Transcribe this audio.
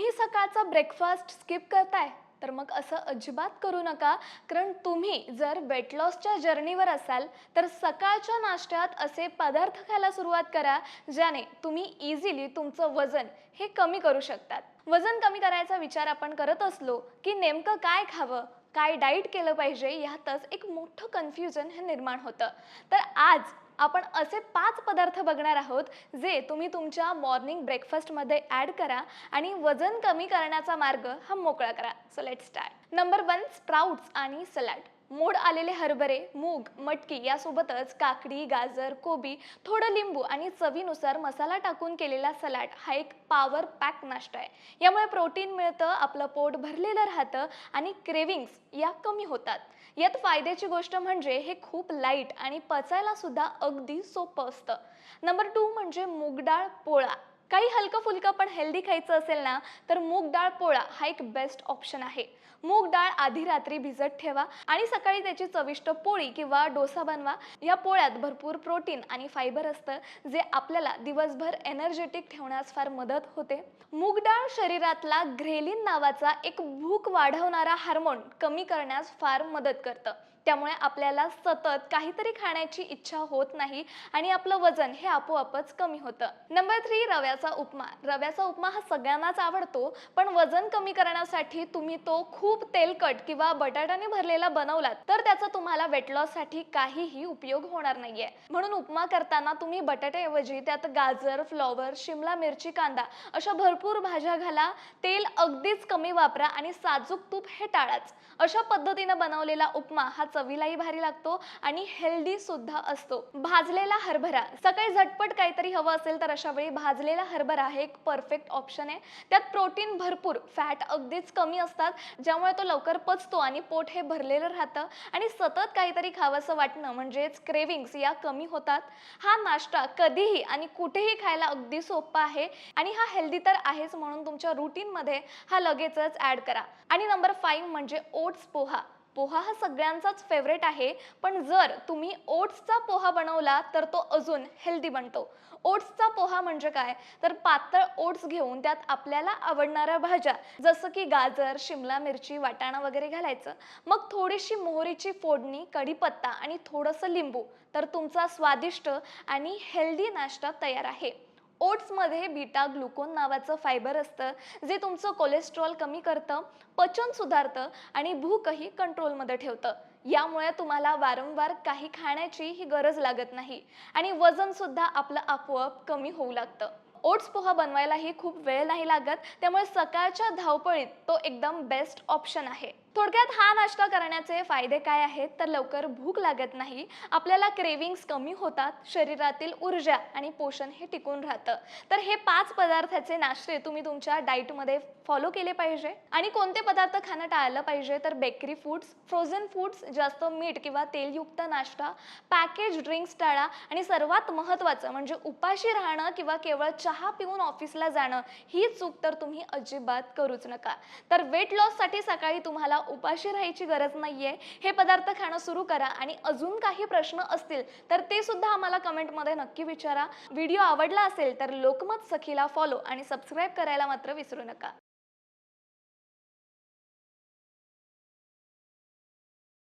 तुम्ही सकाळचा breakfast skip करताय तर मग असं अजिबात करू नका. कारण तुम्ही जर वेट लॉसच्या जर्नीवर असाल तर सकाळच्या नाश्त्यात असे पदार्थ खायला सुरुवात करा ज्याने तुम्ही इझिली तुमचं वजन हे कमी करू शकतात. वजन कमी करायचा विचार आपण करत असलो की नेमकं काय खावं काय डाईट केलं पाहिजे ह्यातच एक मोठं कन्फ्युजन हे निर्माण होतं. तर आज आपण असे पाच पदार्थ बघणार आहोत जे तुम्ही तुमच्या मॉर्निंग ब्रेकफास्टमध्ये ॲड करा आणि वजन कमी करण्याचा मार्ग हा मोकळा करा. So let start number one sprouts आणि सलाड मोड आलेले हरभरे मूग मटकी यासोबतच काकडी गाजर कोबी थोडं लिंबू आणि चवीनुसार मसाला टाकून केलेला सलाड हा एक पॉवर पॅक नाश्ता आहे. यामुळे प्रोटीन मिळतं आपलं पोट भरलेलं राहतं आणि क्रेविंग्स या कमी होतात. यात फायद्याची गोष्ट म्हणजे हे खूप लाइट आणि पचायला सुद्धा अगदी सोपं असतं. नंबर टू म्हणजे मूग डाळ पोळा. काही हलकं फुलकं पण हेल्दी खायचं असेल ना तर मूग डाळ पोळा हा एक बेस्ट ऑप्शन आहे. मूग डाळ आधी रात्री भिजत ठेवा आणि सकाळी त्याची चविष्ट पोळी किंवा डोसा बनवा. या पोळ्यात भरपूर प्रोटीन आणि फायबर असतं जे आपल्याला दिवसभर एनर्जेटिक ठेवण्यास फार मदत होते. मूग डाळ शरीरातला ग्रेलिन नावाचा एक भूक वाढवणारा हार्मोन कमी करण्यास फार मदत करतं. त्यामुळे आपल्याला सतत काहीतरी खाण्याची इच्छा होत नाही आणि आपलं वजन हे आपोआपच कमी होतं. नंबर थ्री रव्याचा उपमा. रव्याचा उपमा हा सगळ्यांनाच आवडतो पण वजन कमी करण्यासाठी तुम्ही तो खूप तेलकट किंवा बटाट्याने भरलेला बनवलात तर त्याचा तुम्हाला वेट लॉससाठी काहीही उपयोग होणार नाहीये. म्हणून उपमा करताना तुम्ही बटाट्याऐवजी त्यात गाजर फ्लॉवर शिमला मिरची कांदा अशा भरपूर भाज्या घाला. तेल अगदीच कमी वापरा आणि साजूक तूप हे टाळाच. अशा पद्धतीनं बनवलेला उपमा हा चवीलाही भारी लागतो आणि हेल्दी सुद्धा असतो. भाजलेला हरभरा. सकाळी झटपट काहीतरी हवं असेल तर अशा वेळी भाजलेला हरभरा हे एक परफेक्ट ऑप्शन आहे. त्यात प्रोटीन भरपूर फॅट अगदीच कमी असतात ज्यामुळे तो लवकर पचतो आणि पोट हे भरलेलं राहतं. आणि सतत काहीतरी खावंसं वाटणं म्हणजेच क्रेविंग्स या कमी होतात. हा नाश्ता कधीही आणि कुठेही खायला अगदी सोपा आहे आणि हा हेल्दी तर आहेच म्हणून तुमच्या रुटीनमध्ये हा लगेचच ॲड करा. आणि नंबर फाईव्ह म्हणजे ओट्स पोहा. पोहा हा सगळ्यांचाच फेवरेट आहे. पण जर तुम्ही ओट्सचा पोहा बनवला तर तो अजून हेल्दी बनतो. ओट्सचा पोहा म्हणजे काय? तर पातळ ओट्स घेऊन त्यात आपल्याला आवडणाऱ्या भाज्या जसं की गाजर शिमला मिरची वाटाणा वगैरे घालायचं. मग थोडीशी मोहरीची फोडणी कढीपत्ता आणि थोडंसं लिंबू तर तुमचा स्वादिष्ट आणि हेल्दी नाश्ता तयार आहे. ओट्समध्ये बीटा ग्लुकोन नावाचं फायबर असतं जे तुमचं कोलेस्ट्रॉल कमी करतं पचन सुधारतं आणि भूकही कंट्रोलमध्ये ठेवतं. यामुळे तुम्हाला वारंवार काही खाण्याची ही गरज लागत नाही आणि वजनसुद्धा आपलं आपोआप कमी होऊ लागतं. ओट्स पोहा बनवायलाही खूप वेळ नाही लागत त्यामुळे सकाळच्या धावपळीत तो एकदम बेस्ट ऑप्शन आहे. थोडक्यात हा नाश्ता करण्याचे फायदे काय आहेत तर लवकर भूक लागत नाही आपल्याला क्रेविंग्स कमी होतात शरीरातील ऊर्जा आणि पोषण हे टिकून राहतं. तर हे पाच पदार्थाचे नाश्ते तुम्ही तुमच्या डाईटमध्ये फॉलो केले पाहिजे. आणि कोणते पदार्थ खाणं टाळलं पाहिजे तर बेकरी फूड्स फ्रोझन फूड्स जास्त मीठ किंवा तेलयुक्त नाश्ता पॅकेज ड्रिंक्स टाळा. आणि सर्वात महत्त्वाचं म्हणजे उपाशी राहणं किंवा केवळ चहा पिऊन ऑफिसला जाणं ही चूक तर तुम्ही अजिबात करूच नका. तर वेट लॉससाठी सकाळी तुम्हाला उपाशी राहायची गरज नाहीये. हे पदार्थ खाणं सुरू करा आणि अजून काही प्रश्न असतील तर ते सुद्धा आम्हाला कमेंटमध्ये नक्की विचारा. व्हिडिओ आवडला असेल तर लोकमत सखीला फॉलो आणि सबस्क्राईब करायला मात्र विसरू नका.